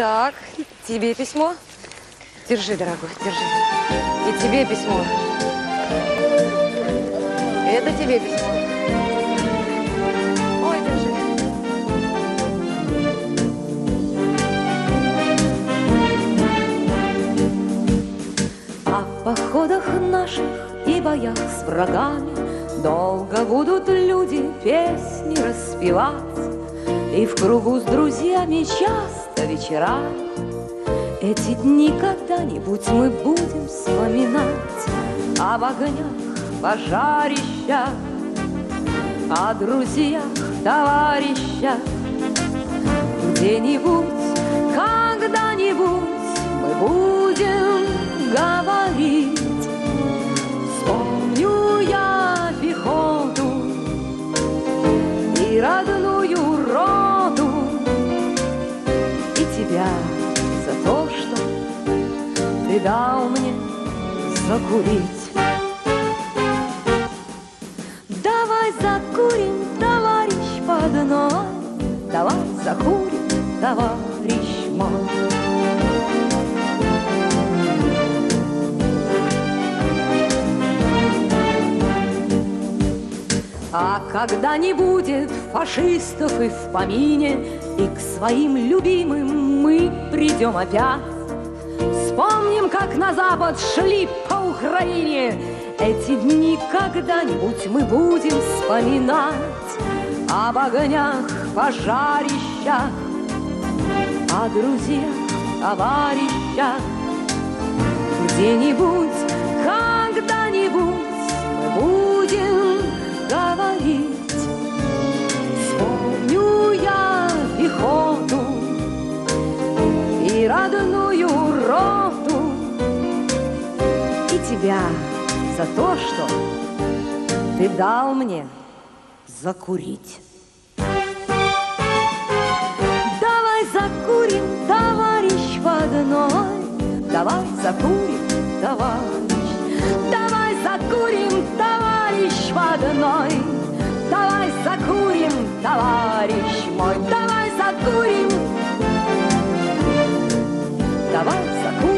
Так, тебе письмо. Держи, дорогой, держи. И тебе письмо. Это тебе письмо. Ой, держи. О походах наших и боях с врагами Долго будут люди песни распевать И в кругу с друзьями часто вечерами Эти дни когда-нибудь мы будем вспоминать Об огнях пожарищах О друзьях, товарищах Где-нибудь, когда-нибудь мы будем говорить. Тебя за то, что ты дал мне закурить. Давай закурим, товарищ по одной, Давай закурим, товарищ мой. А когда не будет фашистов и в помине, И к своим любимым мы придем опять, Вспомним, как на запад шли по Украине, Эти дни когда-нибудь мы будем вспоминать Об огнях пожарищах, О друзьях, товарищах, Где-нибудь, родную роту, и тебя за то, что ты дал мне закурить. Давай закурим, товарищ, по одной, Давай закурим, товарищ, Давай закурим, товарищ, в одной, Давай закурим, товарищ мой, Давай закурим, ババンサ。